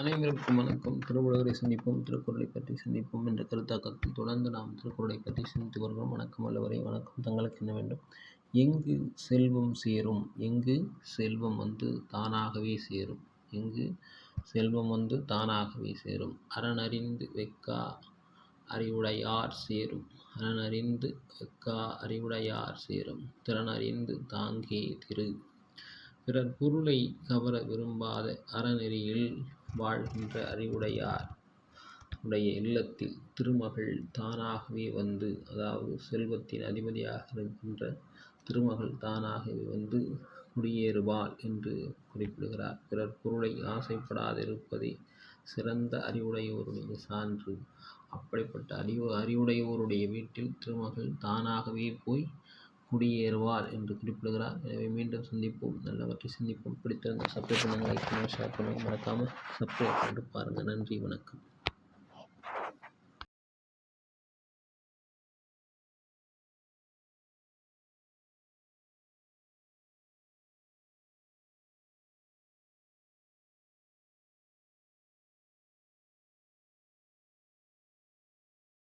அனைவருக்கும் வணக்கம். திருவள்ளுவரை சிந்திப்போம் திருக்குறளை பற்றி சிந்திப்போம் என்ற கருத்தாக்கத்தில் தொடர்ந்து நாம் திருக்குறளை பற்றி சிந்தித்து வருகிறோம். வணக்கம் அல்லவரை வணக்கம். தங்களுக்கு என்ன வேண்டும்? எங்கு செல்வம் சேரும்? எங்கு செல்வம் வந்து தானாகவே சேரும்? எங்கு செல்வம் வந்து தானாகவே சேரும்? அறனறிந்து வெக்கா அறிவுடையார் சேரும்? அறனறிந்து வெக்கா அறிவுடையார் சேரும்? திறனறிந்து தாங்கே திரு. பிறர் பொருளை கவர விரும்பாத அறநெறியில் வாழ்கின்ற அறிவுடையார். உடைய இல்லத்தில் திருமகள் தானாகவே வந்து அதாவது செல்வத்தின் அதிபதியாக இருக்கின்ற திருமகள் தானாகவே வந்து குடியேறுவாள் என்று குறிப்பிடுகிறார். பிறர் பொருளை ஆசைப்படாதிருப்பதே சிறந்த அறிவுடையோருடைய சான்று. அப்படிப்பட்ட அறிவு அறிவுடையோருடைய வீட்டில் திருமகள் தானாகவே போய் குடியேறுவார் என்று குறிப்பிடுகிறார். எனவே மீண்டும் சந்திப்போம். நல்லவற்றை சிந்திப்போம். பிடித்திருந்தால் சப்ஸ்கிரைப் பண்ணுங்கள் லைக் பண்ணுங்கள் ஷேர் பண்ணுங்கள். மறக்காமல் சப்ஸ்கிரைப் பண்ணிட்டு பாருங்கள். நன்றி வணக்கம்.